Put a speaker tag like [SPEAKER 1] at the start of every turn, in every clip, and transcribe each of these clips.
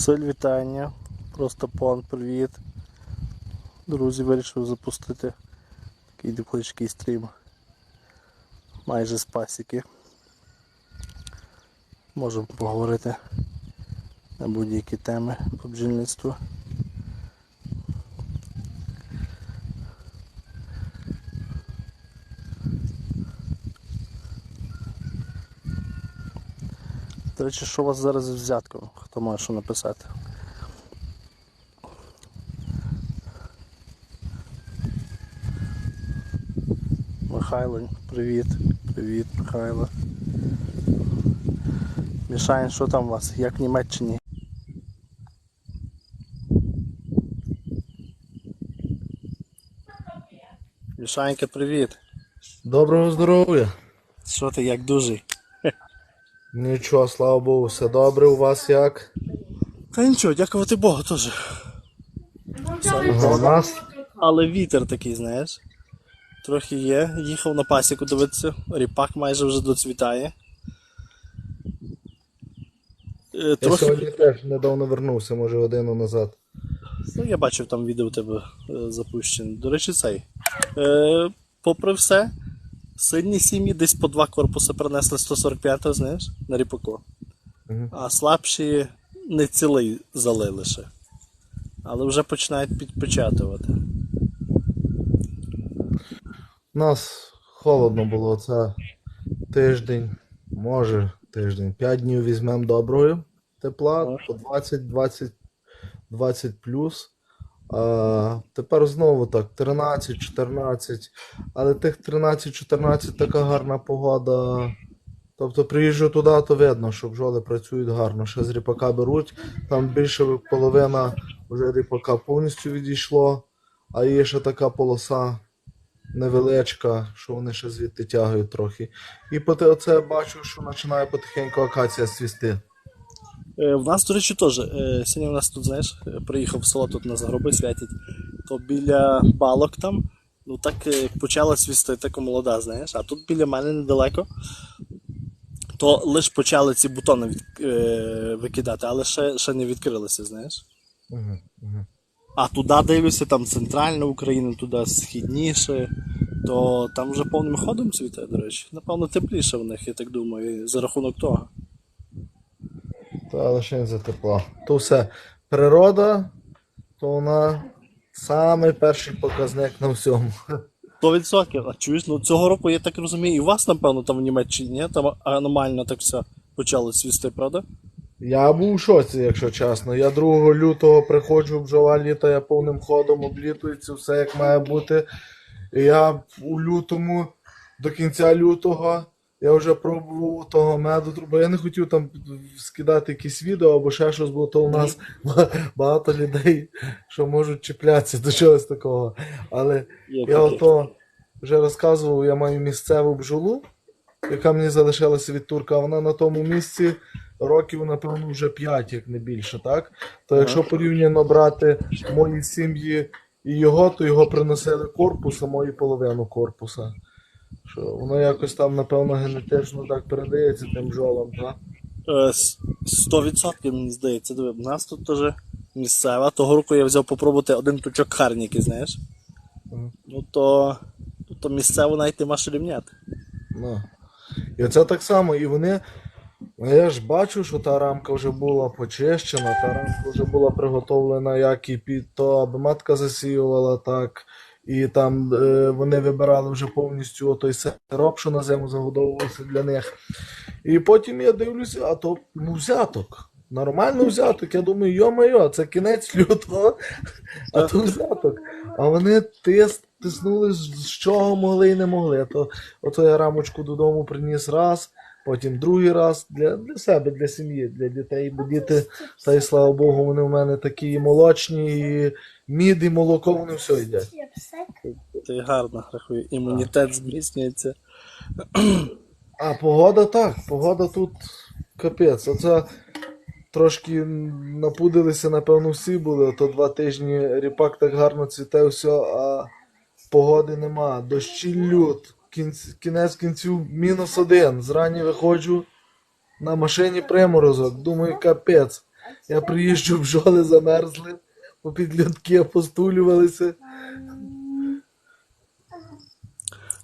[SPEAKER 1] Василь, вітання. Просто пан, привіт. Друзі, вирішив запустити такий невеличкий стрім. Майже з пасіки. Можемо поговорити на будь-які теми по бджільництву. До речі, що у вас зараз з взятком? Хто має що написати? Михайло, привіт. Привіт, Михайло. Мішань, що там у вас? Як в Німеччині? Мішанька, привіт.
[SPEAKER 2] Доброго здоров'я.
[SPEAKER 1] Що ти як дужий?
[SPEAKER 2] Нічого, слава Богу, все добре. У вас як?
[SPEAKER 1] Та нічого, дякувати Богу теж.
[SPEAKER 2] У нас
[SPEAKER 1] Але вітер такий, знаєш. Трохи є. Їхав на пасіку дивитися. Ріпак майже вже доцвітає. Е,
[SPEAKER 2] я
[SPEAKER 1] Трохи...
[SPEAKER 2] сьогодні теж недавно вернувся, може годину назад.
[SPEAKER 1] Ну, я бачив там відео у тебе е, запущене. До речі, цей. Е, попри все, сильні сім'ї десь по два корпуси принесли 145 знаєш, на ріпаку.
[SPEAKER 2] Мгм.
[SPEAKER 1] А слабші не цілий залили ще. Але вже починають підпечатувати.
[SPEAKER 2] У нас холодно було це тиждень, може тиждень. П'ять днів візьмемо доброю тепла, по 20, 20, 20 плюс. Тепер знову так, 13, 14. Але тих 13-14 така гарна погода. Тобто приїжджу туди, то видно, що бджоли працюють гарно. Ще з ріпака беруть. Там більше половина вже ріпака повністю відійшло, а є ще така полоса невеличка, що вони ще звідти тягають трохи. І оце бачу, що починає потихеньку акація свісти.
[SPEAKER 1] Е, В нас, до речі, теж. е, Сьогодні у нас тут, знаєш, е, приїхав в село, тут на загроби святять, то біля балок там, ну так почала свісти, така молода, знаєш, а тут біля мене недалеко, то лише почали ці бутони від, е, викидати, але ще, ще не відкрилися, знаєш.
[SPEAKER 2] Угу, угу.
[SPEAKER 1] А туди дивлюся, там центральна Україна, туди східніше, то там вже повним ходом цвіте, до речі. Напевно, тепліше в них, я так думаю, за рахунок того.
[SPEAKER 2] Та лише за тепла. То все. Природа, то вона самий перший показник на всьому.
[SPEAKER 1] 100%. А чуєш, ну цього року, я так розумію, і у вас, напевно, там в Німеччині, ні? там аномально так все почало свісти, правда?
[SPEAKER 2] Я був у шоці, якщо чесно. Я 2 лютого приходжу, бджола літає повним ходом, облітується, все як має бути. І я у лютому, до кінця лютого, я вже пробував того меду, бо я не хотів там скидати якісь відео або ще щось, бо то у нас багато людей, що можуть чіплятися до чогось такого. Але
[SPEAKER 1] Є
[SPEAKER 2] я ото вже розказував, я маю місцеву бджолу, яка мені залишилася від турка, вона на тому місці років, напевно, вже 5, як не більше, так? То якщо порівняно брати мої сім'ї і його, то його приносили корпус, а мої половину корпуса. Що воно якось там, напевно, генетично так передається тим бджолам, так?
[SPEAKER 1] Е, с- 100% мені здається. Диви, в нас тут теж місцева. Того року я взяв попробувати один тучок харніки, знаєш.
[SPEAKER 2] Мгм.
[SPEAKER 1] Ну то, то місцево навіть нема що рівняти.
[SPEAKER 2] Ну. І це так само, і вони. ну, Я ж бачу, що та рамка вже була почищена, та рамка вже була приготовлена, як і під то, аби матка засіювала так. І там е, вони вибирали вже повністю той сироп, що на зиму загодовувався для них. І потім я дивлюся, а то ну, взяток. Нормально взяток. Я думаю, йо-моє, це кінець лютого, а то взяток. А вони тис, тиснули з чого могли і не могли. То, ото я рамочку додому приніс раз, потім другий раз для, для себе, для сім'ї, для дітей. Бо діти, та й слава Богу, вони в мене такі молочні, і мід, і молоко, вони все їдять.
[SPEAKER 1] Ти гарно рахую, імунітет зміцнюється.
[SPEAKER 2] А погода так, погода тут капець. Оце трошки напудилися, напевно, всі були. То два тижні ріпак так гарно цвіте, все, а погоди нема. Дощі лют, кінець, кінець кінцю мінус один. Зрані виходжу на машині приморозок. Думаю, капець. Я приїжджу, бджоли замерзли, попід льотки постулювалися.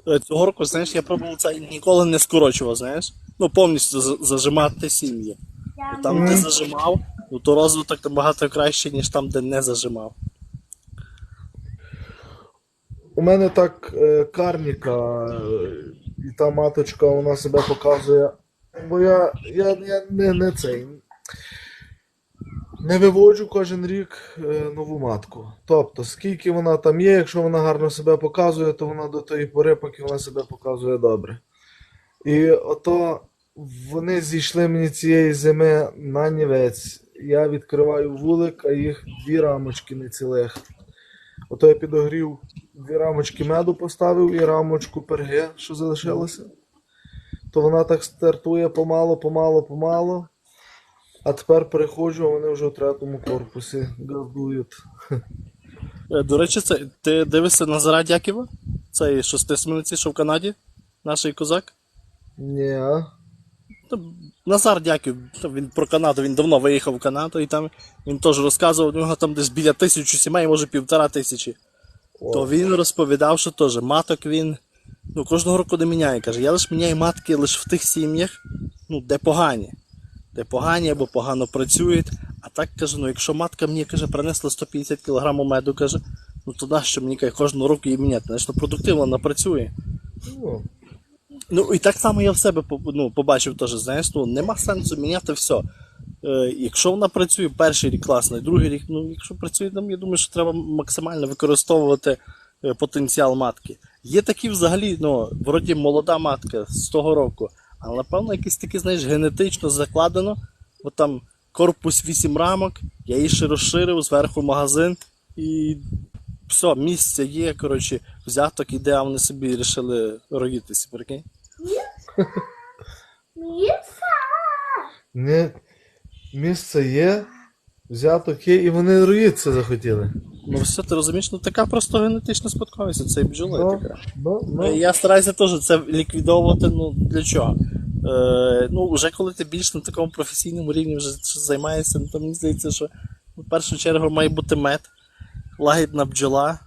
[SPEAKER 1] Е, Цього року, знаєш, я пробував це ніколи не скорочував, знаєш. Ну, повністю зажимати сім'ї. Там, де зажимав, ну, то розвиток набагато краще, ніж там, де не зажимав.
[SPEAKER 2] У мене так е, карніка, і та маточка вона себе показує. Бо я, я, я не, не цей. Не виводжу кожен рік е, нову матку. Тобто, скільки вона там є, якщо вона гарно себе показує, то вона до тої пори, поки вона себе показує добре. І ото вони зійшли мені цієї зими на нівець. Я відкриваю вулик, а їх дві рамочки не цілих. Ото я підогрів дві рамочки меду поставив і рамочку перги, що залишилося. То вона так стартує помало, помало, помало. А тепер переходжу, а вони вже в третьому корпусі газдують.
[SPEAKER 1] Е, До речі, це, ти дивишся на Зара Дяківа? Цей шестисмінниці, що в Канаді? Наш козак?
[SPEAKER 2] Ні.
[SPEAKER 1] Назар Дяків, він про Канаду, він давно виїхав в Канаду, і там він теж розказував, у нього там десь біля тисячі сімей, може півтора тисячі.
[SPEAKER 2] О.
[SPEAKER 1] То він розповідав, що теж маток він ну, кожного року не міняє. Каже, я лише міняю матки лише в тих сім'ях, ну, де погані. Де погані або погано працюють. А так каже, ну якщо матка мені каже, принесла 150 кг меду, каже, ну то нащо мені каже, кожного року її міняти? Знаєш, ну продуктивно вона працює.
[SPEAKER 2] Ну,
[SPEAKER 1] Ну і так само я в себе ну, побачив теж, знаєш, ну нема сенсу міняти все. Е, якщо вона працює перший рік класно, другий рік, ну якщо працює, там, я думаю, що треба максимально використовувати е, потенціал матки. Є такі взагалі, ну, вроді молода матка з того року, але напевно якийсь такий, знаєш, генетично закладено. От там корпус 8 рамок, я її ще розширив, зверху магазин і все, місце є, коротше, взяток іде, а вони собі вирішили роїтися, прикинь.
[SPEAKER 2] Не, місце є, взяток є, і вони роїться захотіли.
[SPEAKER 1] Ну все, ти розумієш, ну така просто генетична спадковість, це і бджола
[SPEAKER 2] Ну,
[SPEAKER 1] така.
[SPEAKER 2] ну,
[SPEAKER 1] Ну,
[SPEAKER 2] ну.
[SPEAKER 1] Я стараюся теж це ліквідовувати, ну для чого? Е, ну, вже коли ти більш на такому професійному рівні вже щось займаєшся, ну, то мені здається, що в першу чергу має бути мед, лагідна бджола.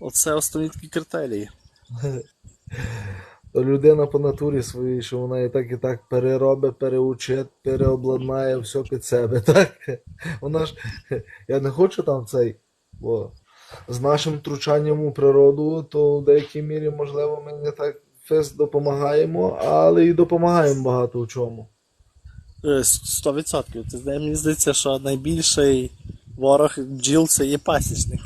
[SPEAKER 1] Оце основні такі критерії.
[SPEAKER 2] Людина по натурі своїй, що вона і так і так переробить, переучить, переобладнає все під себе. Так? Вона ж, я не хочу там цей, бо з нашим втручанням у природу, то в деякій мірі, можливо, ми не так фест допомагаємо, але і допомагаємо багато в чому.
[SPEAKER 1] Е, Сто відсотків. Ти знаєш, мені здається, що найбільший ворог бджіл це є пасічник.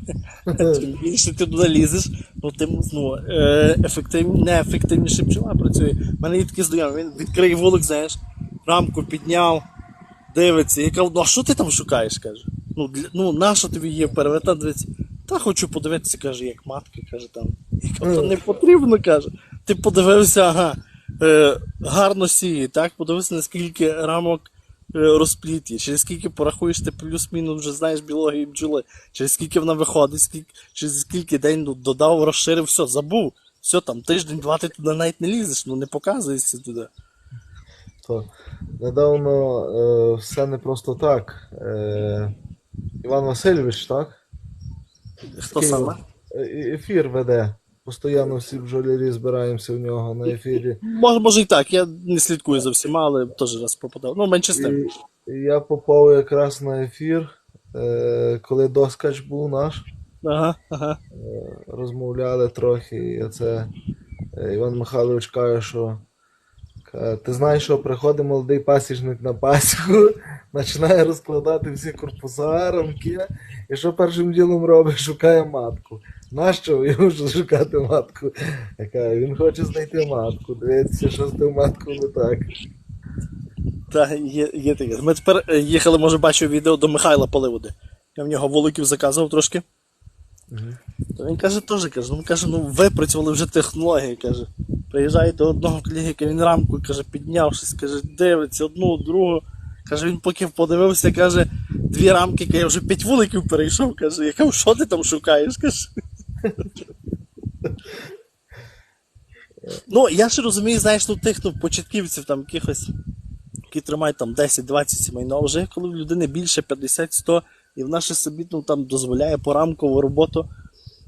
[SPEAKER 1] Чим більше ти туди лізеш, ну тим ну, е, ефектив... неефективніше бджола працює. У мене є такий знайомий, він відкриє вулик, знаєш, рамку підняв, дивиться, я кажу, ну а що ти там шукаєш? каже. Ну, для... ну нащо тобі є перевета, дивиться. Та хочу подивитися, каже, як матка, каже там. Я кажу, не потрібно, каже. Ти подивився, ага, е, гарно сіє, так? Подивився, наскільки рамок розпліт є, через скільки порахуєш, ти плюс-мінус вже знаєш біологію бджоли, через скільки вона виходить, скільки, через скільки день ну, додав, розширив, все, забув. Все, там тиждень-два ти туди навіть не лізеш, ну не показуєшся туди.
[SPEAKER 2] То недавно е, все не просто так. Е, Іван Васильович, так?
[SPEAKER 1] Хто
[SPEAKER 2] Києва.
[SPEAKER 1] саме?
[SPEAKER 2] Е, Ефір веде. Постійно всі бджолярі збираємося в нього на ефірі.
[SPEAKER 1] Може, може і так, я не слідкую за всіма, але теж раз попадав. Ну, менше з тим.
[SPEAKER 2] І, я попав якраз на ефір, е, коли доскач був наш.
[SPEAKER 1] Ага, ага.
[SPEAKER 2] Розмовляли трохи. І оце е, Іван Михайлович каже, що каже, ти знаєш, що приходить молодий пасічник на пасіку, починає розкладати всі корпуса, рамки, і що першим ділом робить? Шукає матку. Нащо йому шукати матку? Я кажу, він хоче знайти матку. Дивіться, що з тим маткою не так.
[SPEAKER 1] Так, є, є таке. Ми тепер е, їхали, може, бачив відео до Михайла Поливоди. Я в нього вуликів заказував трошки. То він каже, теж каже, ну каже, ну випрацювали вже технології, каже. Приїжджає до одного колегіка, він рамку каже, підняв щось, каже, дивиться одну, другу. Каже, він поки подивився, каже, дві рамки, каже, я вже п'ять вуликів перейшов, каже, я кажу, що ти там шукаєш? каже. Ну, я ще розумію, знаєш, ну тих ну, початківців там якихось які тримають там 10-20 сімей. Ну а вже коли в людини більше 50-100, і вона ще собі ну, там дозволяє порамкову роботу.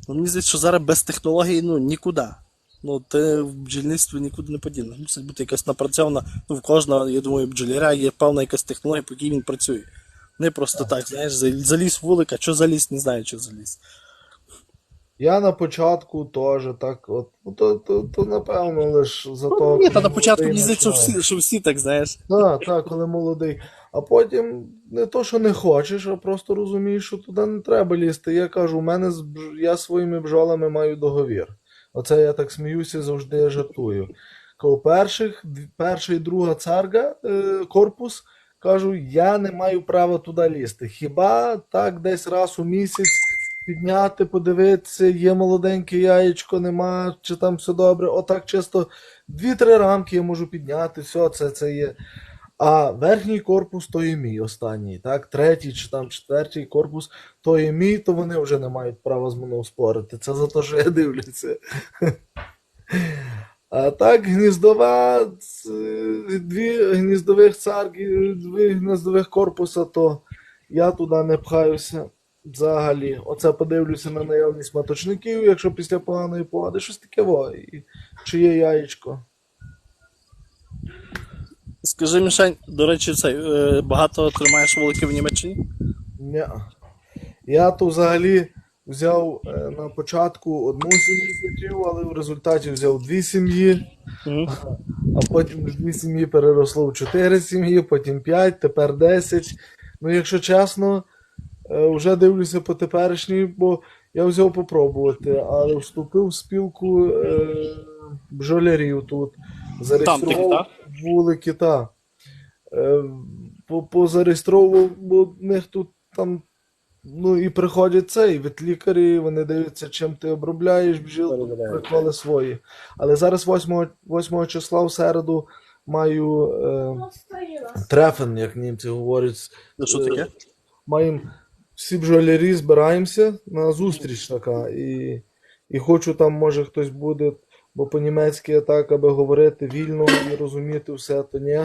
[SPEAKER 1] Ну, мені здається, що зараз без технологій ну, нікуди. Ну, ти в бджільництві нікуди не подінеш. Мусить бути якась напрацьована. Ну, в кожного, я думаю, бджоляра є певна якась технологія, по якій він працює. Не просто так, знаєш, заліз вулика, що заліз, не знаю, що заліз.
[SPEAKER 2] Я на початку теж так, от, ну, то, то, то напевно лише за то.
[SPEAKER 1] Ні, та на початку мені здається, що всі, що всі так, знаєш.
[SPEAKER 2] Так, так, коли молодий. А потім не то, що не хочеш, а просто розумієш, що туди не треба лізти. Я кажу, у мене з бж- я своїми бджолами маю договір. Оце я так сміюся, завжди жартую. Коли перших, д- перша і друга царга, е, корпус, кажу, я не маю права туди лізти. Хіба так десь раз у місяць підняти, подивитися, є молоденьке яєчко, нема, чи там все добре. Отак чисто дві-три рамки я можу підняти, все, це, це є. А верхній корпус то є мій останній, так? Третій чи там четвертий корпус то є мій, то вони вже не мають права з мною спорити. Це за те, що я дивлюся. А так, гніздова, дві гніздових царги, дві гніздових корпуса, то я туди не пхаюся взагалі. Оце подивлюся на наявність маточників, якщо після поганої погоди, щось таке во. І, чи є яєчко.
[SPEAKER 1] Скажи, Мішань, до речі, цей, е, багато тримаєш вуликів в Німеччині?
[SPEAKER 2] Ні. Я то взагалі взяв е, на початку одну сім'ю хотів, але в результаті взяв дві сім'ї,
[SPEAKER 1] Угу.
[SPEAKER 2] а потім з дві сім'ї переросло в чотири сім'ї, потім п'ять, тепер десять. Ну, якщо чесно, вже дивлюся по теперішній, бо я взяв попробувати, але вступив в спілку е, бджолярів тут. Зареєстрував вулики, та. Е, по- Позареєстровував, бо в них тут там. Ну і приходять це, і ветлікарі, вони дивляться, чим ти обробляєш бджіл, приколи свої. Але зараз 8, 8 числа в середу маю е, трефен, як німці говорять.
[SPEAKER 1] Ну що таке?
[SPEAKER 2] Маємо всі бджолярі збираємося на зустріч така. І, і хочу там, може, хтось буде, бо по-німецьки я так, аби говорити вільно і розуміти все, то ні.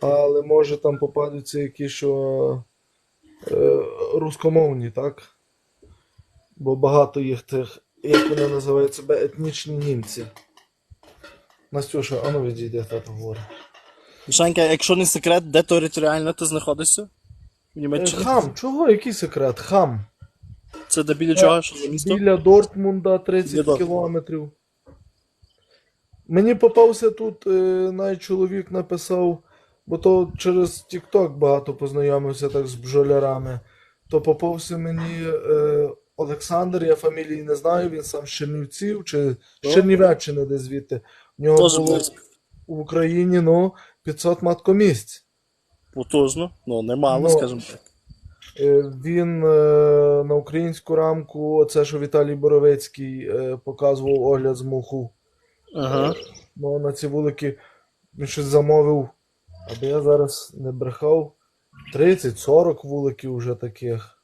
[SPEAKER 2] Але може там попадуться якісь що е, рускомовні, так? Бо багато їх тих, як вони називають себе, етнічні німці. Настюша, а ну відійди, тато говорить.
[SPEAKER 1] Мішанька, якщо не секрет, де територіально ти знаходишся? В
[SPEAKER 2] Е,
[SPEAKER 1] Німеччині?
[SPEAKER 2] Хам, чого? Який секрет? Хам.
[SPEAKER 1] Це де біля чого? Що за місто?
[SPEAKER 2] Біля Дортмунда 30
[SPEAKER 1] Біля Дортмунда.
[SPEAKER 2] кілометрів. Мені попався тут, е, навіть чоловік написав, бо то через TikTok багато познайомився так з бджолярами. То попався мені е, Олександр, я фамілії не знаю, він сам з Чернівців чи з. Чернівеччини де звідти. В нього було
[SPEAKER 1] близько.
[SPEAKER 2] в Україні ну, 500 маткомісць.
[SPEAKER 1] Потужно, ну немало,
[SPEAKER 2] Ну,
[SPEAKER 1] скажімо так.
[SPEAKER 2] Е, Він е, на українську рамку, оце що Віталій Боровицький е, показував огляд з муху.
[SPEAKER 1] Ага.
[SPEAKER 2] Ну, на ці вулики він щось замовив, аби я зараз не брехав. 30-40 вуликів вже таких.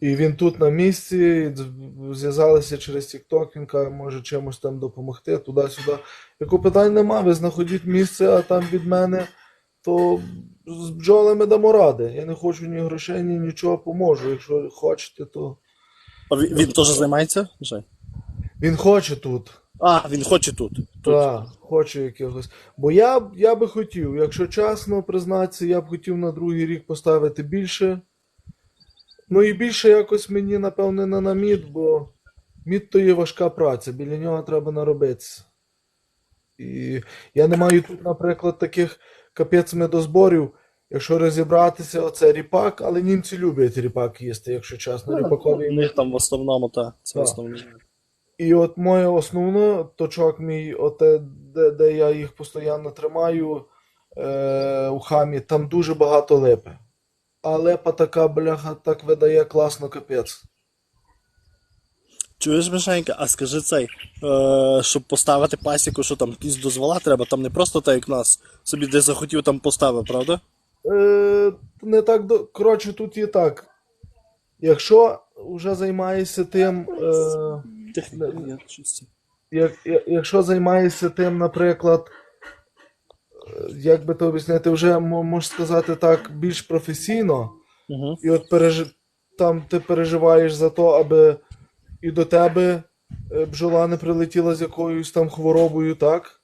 [SPEAKER 2] І він тут на місці, зв'язалися через TikTok, він каже, може чимось там допомогти, туди-сюди. Яку питань нема, ви знаходіть місце, а там від мене, то з бджолами дамо ради. Я не хочу ні грошей, ні нічого поможу. Якщо хочете, то.
[SPEAKER 1] А він, він теж займається? Мішань?
[SPEAKER 2] Він хоче тут.
[SPEAKER 1] А, він хоче тут. тут.
[SPEAKER 2] Так, хочу якогось. Бо я, я би хотів, якщо чесно признатися, я б хотів на другий рік поставити більше. Ну і більше якось мені, напевне, не на мід, бо мід то є важка праця, біля нього треба наробитися. І я не маю тут, наприклад, таких капець медозборів. Якщо розібратися, оце ріпак, але німці люблять ріпак їсти, якщо чесно. Ріпаковий
[SPEAKER 1] У них там в основному, так. Це
[SPEAKER 2] Так.
[SPEAKER 1] основне.
[SPEAKER 2] і от моє основне точок мій, оте, де, де я їх постійно тримаю е, у хамі, там дуже багато липи. А липа така бляха так видає класно капець.
[SPEAKER 1] Чуєш, Мішенька, а скажи цей, е, щоб поставити пасіку, що там якісь дозвола треба, там не просто так, як нас, собі де захотів, там поставив, правда?
[SPEAKER 2] Е, не так до... Коротше, тут є так. Якщо вже займаєшся тим. Е,
[SPEAKER 1] Техніка,
[SPEAKER 2] як, я- якщо займаєшся тим, наприклад, е, як би то об'яснити, вже мо- можеш сказати так, більш професійно.
[SPEAKER 1] Угу.
[SPEAKER 2] І от переж... там ти переживаєш за то, аби і до тебе е, бджола не прилетіла з якоюсь там хворобою, так?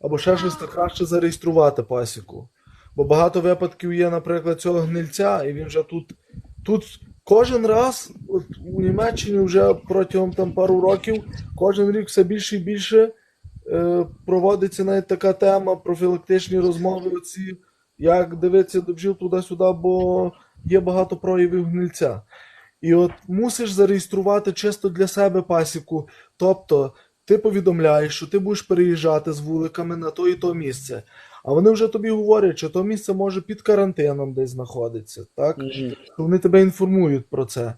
[SPEAKER 2] Або ще щось то краще зареєструвати пасіку. Бо багато випадків є, наприклад, цього гнильця, і він вже тут. Тут кожен раз, от у Німеччині вже протягом там пару років, кожен рік все більше і більше е, проводиться навіть така тема, профілактичні розмови, оці, як дивитися до бджіл туди-сюди, бо є багато проявів гнильця. І от мусиш зареєструвати чисто для себе пасіку. Тобто ти повідомляєш, що ти будеш переїжджати з вуликами на то і то місце. А вони вже тобі говорять, що то місце може під карантином десь знаходиться, так? що вони тебе інформують про це.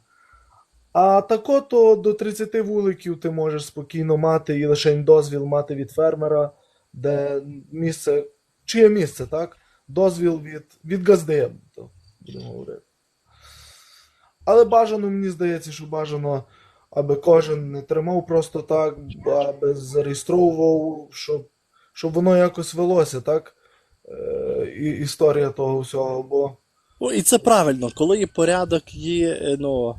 [SPEAKER 2] А тако то до 30 вуликів ти можеш спокійно мати і лише дозвіл мати від фермера, де місце, чиє місце, так? Дозвіл від, від газди, будемо говорити. Але бажано, мені здається, що бажано, аби кожен не тримав просто так, аби зареєстровував, щоб, щоб воно якось велося, так? Е, і, історія того всього, бо.
[SPEAKER 1] Ну, і це правильно, коли є порядок, є, е, ну,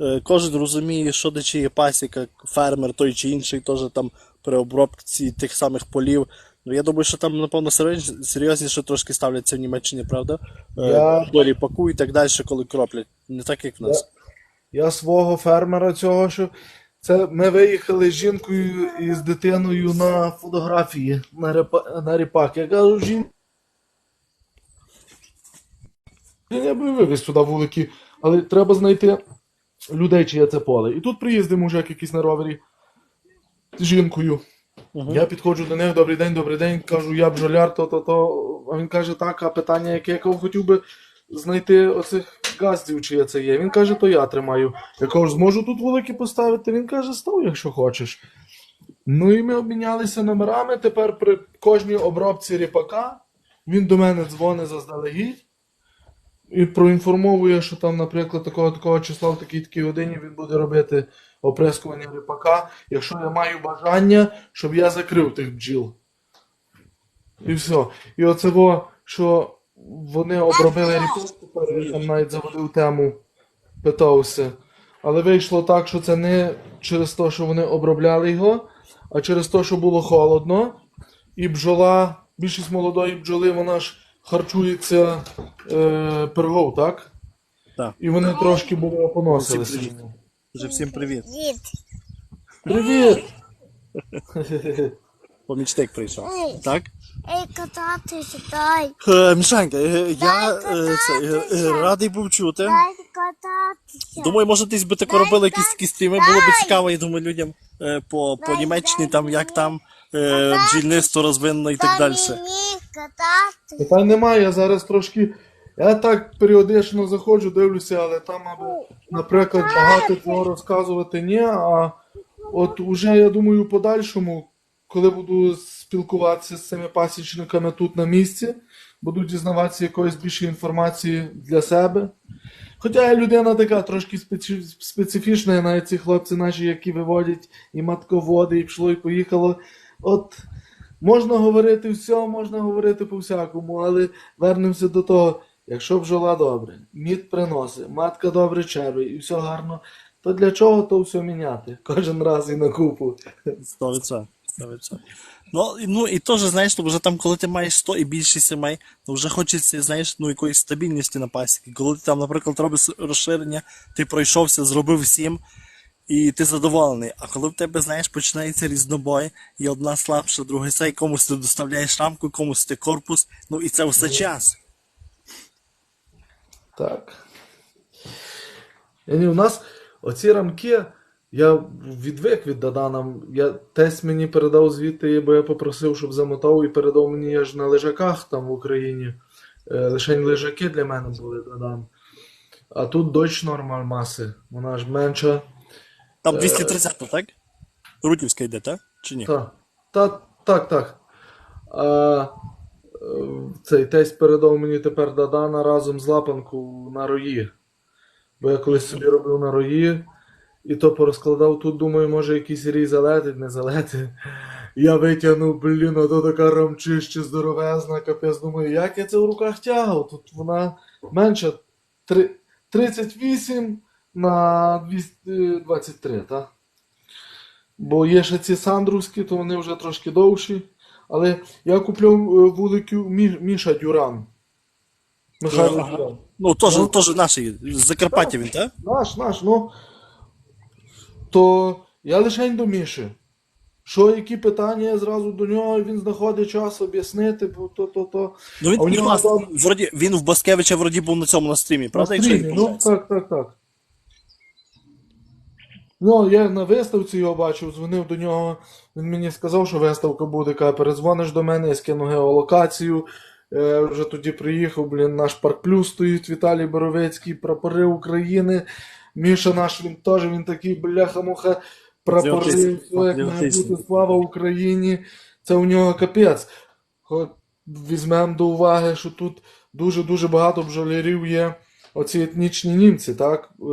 [SPEAKER 1] е, кожен розуміє, що де чиє пасіка, фермер той чи інший, теж там при обробці тих самих полів. Ну, я думаю, що там, напевно, серйозніше трошки ставляться в Німеччині, правда? Е,
[SPEAKER 2] Я-
[SPEAKER 1] До ріпаку і так далі, коли кроплять. Не так, як в нас.
[SPEAKER 2] Я свого фермера цього, що це ми виїхали з жінкою і з дитиною на фотографії на, репа, на ріпак. Я кажу, жін. Я би вивез сюди вулики, але треба знайти людей, чиє це поле. І тут приїздив мужик якийсь на ровері з жінкою.
[SPEAKER 1] Мгм.
[SPEAKER 2] Я підходжу до них, добрий день, добрий день, кажу, я бджоляр, то, то, то. А він каже, так, а питання, яке я хотів би знайти оцих газдів, чи я це є. Він каже, то я тримаю. Я кажу, зможу тут вулики поставити. Він каже, став, якщо хочеш. Ну і ми обмінялися номерами. Тепер при кожній обробці ріпака він до мене дзвонить заздалегідь і проінформовує, що там, наприклад, такого такого числа в такій такій годині він буде робити оприскування ріпака, якщо я маю бажання, щоб я закрив тих бджіл. І все. І оце во, що вони обробили ріпак, тепер він там навіть заводив тему, питався. Але вийшло так, що це не через те, що вони обробляли його, а через те, що було холодно, і бджола, більшість молодої бджоли, вона ж харчується е, пергов, так?
[SPEAKER 1] Так.
[SPEAKER 2] І вони трошки були опоносилися.
[SPEAKER 1] Привіт. Вже всім привіт.
[SPEAKER 3] Дід.
[SPEAKER 2] Привіт!
[SPEAKER 1] Помічник прийшов. Так?
[SPEAKER 3] Ей, кататися, дай.
[SPEAKER 1] Е, Мішанька, е, я е, це, е, е, радий був чути.
[SPEAKER 3] Дай кататися.
[SPEAKER 1] Думаю, може десь би тако робили якісь такі стріми, було б цікаво, я думаю, людям е, по, по Німеччині, там як там е, бджільництво розвинено і так далі.
[SPEAKER 3] Дай мені кататися.
[SPEAKER 2] Питань немає, я зараз трошки. Я так періодично заходжу, дивлюся, але там, аби, наприклад, багато чого розказувати ні. А от уже я думаю, подальшому, коли буду спілкуватися з цими пасічниками тут на місці, буду дізнаватися якоїсь більше інформації для себе. Хоча я людина така трошки специфічна, і навіть ці хлопці наші, які виводять і матководи, і пішло, і поїхало. От можна говорити все, можна говорити по всякому, але вернемося до того, якщо бджола добре, мід приносить, матка добре червить і все гарно, то для чого то все міняти? Кожен раз і на купу.
[SPEAKER 1] 100%. 100%. Ну, ну і теж, знаєш, ну, вже там, коли ти маєш 100 і більше сімей, ну вже хочеться, знаєш, ну якоїсь стабільності на пасіки. Коли ти там, наприклад, робиш розширення, ти пройшовся, зробив всім, і ти задоволений. А коли в тебе, знаєш, починається різнобой, і одна слабша, друга цей, комусь ти доставляєш рамку, комусь ти корпус, ну і це все час.
[SPEAKER 2] Так. Яні, у нас оці рамки, я відвик від Дадана. Я тесть мені передав звідти, бо я попросив, щоб замотав і передав мені я ж на лежаках там в Україні. Е, лишень лежаки для мене були Дадан. А тут дощ нормаль маси. Вона ж менша.
[SPEAKER 1] Там 230, так? Рутівська йде, так? Чи ні?
[SPEAKER 2] Та, та, так, так. А, е, цей тесть передав мені тепер Дадана разом з лапанку на рої. Бо я колись собі робив на рої, і то порозкладав тут, думаю, може якийсь рій залетить, не залетить. Я витягнув, блін, а то така рамчище здоровезна, капець. Думаю, як я це в руках тягав? Тут вона менша три- 38 на 223, так? Бо є ще ці сандровські, то вони вже трошки довші. Але я купляв е, вуликю Міша Дюран. Михайло
[SPEAKER 1] Ага.
[SPEAKER 2] Дюран.
[SPEAKER 1] Ну, теж,
[SPEAKER 2] Ну.
[SPEAKER 1] теж наші, з Закарпаття він, так?
[SPEAKER 2] Наш, наш, ну. То я лише до Міші. Що, які питання я зразу до нього, він знаходить час об'яснити, бо то, то, то.
[SPEAKER 1] Ну він
[SPEAKER 2] А у нього
[SPEAKER 1] Вроді, він в Баскевича вроді був на цьому на стрімі, правда?
[SPEAKER 2] На стрімі, ну, так, так, так. Ну, я на виставці його бачив, дзвонив до нього. Він мені сказав, що виставка буде. Каже, перезвониш до мене, я скину геолокацію. Е, вже тоді приїхав, блін, наш парк плюс стоїть Віталій Боровецький, прапори України. Міша наш, він теж він такий бляха-муха, прапори, все як має бути, слава Україні. Це у нього капець. Візьмемо до уваги, що тут дуже-дуже багато бджолярів є. Оці етнічні німці, так, е,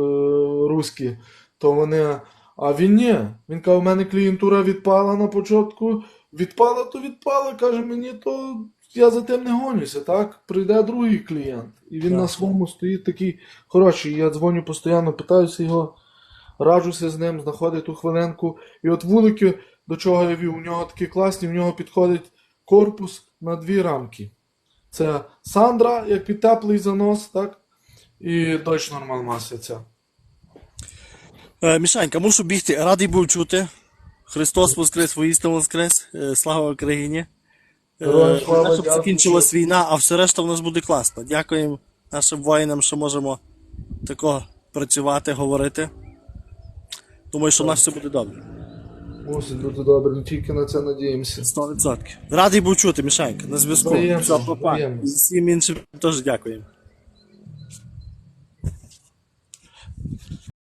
[SPEAKER 2] руські, то вони. А він ні. Він каже, у мене клієнтура відпала на початку. Відпала, то відпала. Каже, мені то я за тим не гонюся, так? Прийде другий клієнт. І він
[SPEAKER 1] Так.
[SPEAKER 2] на своєму стоїть такий хороший. Я дзвоню постійно, питаюся його, раджуся з ним, знаходить ту хвилинку. І от вулики, до чого я вів, у нього такі класні, в нього підходить корпус на дві рамки. Це Сандра, як під теплий занос, так? І Deutsch Normal Masse ця.
[SPEAKER 1] Е, Мішанька, мушу бігти. Радий був чути. Христос воскрес, воістину воскрес. Е, Слава Україні. Е,
[SPEAKER 2] слава,
[SPEAKER 1] щоб закінчилась війна, а все решта в нас буде класно. Дякуємо нашим воїнам, що можемо тако працювати, говорити. Думаю, що в нас все буде добре.
[SPEAKER 2] Мусить бути добре, не тільки на це надіємося.
[SPEAKER 1] 100%. Радий був чути, Мішанька. На зв'язку. Всім іншим теж дякуємо.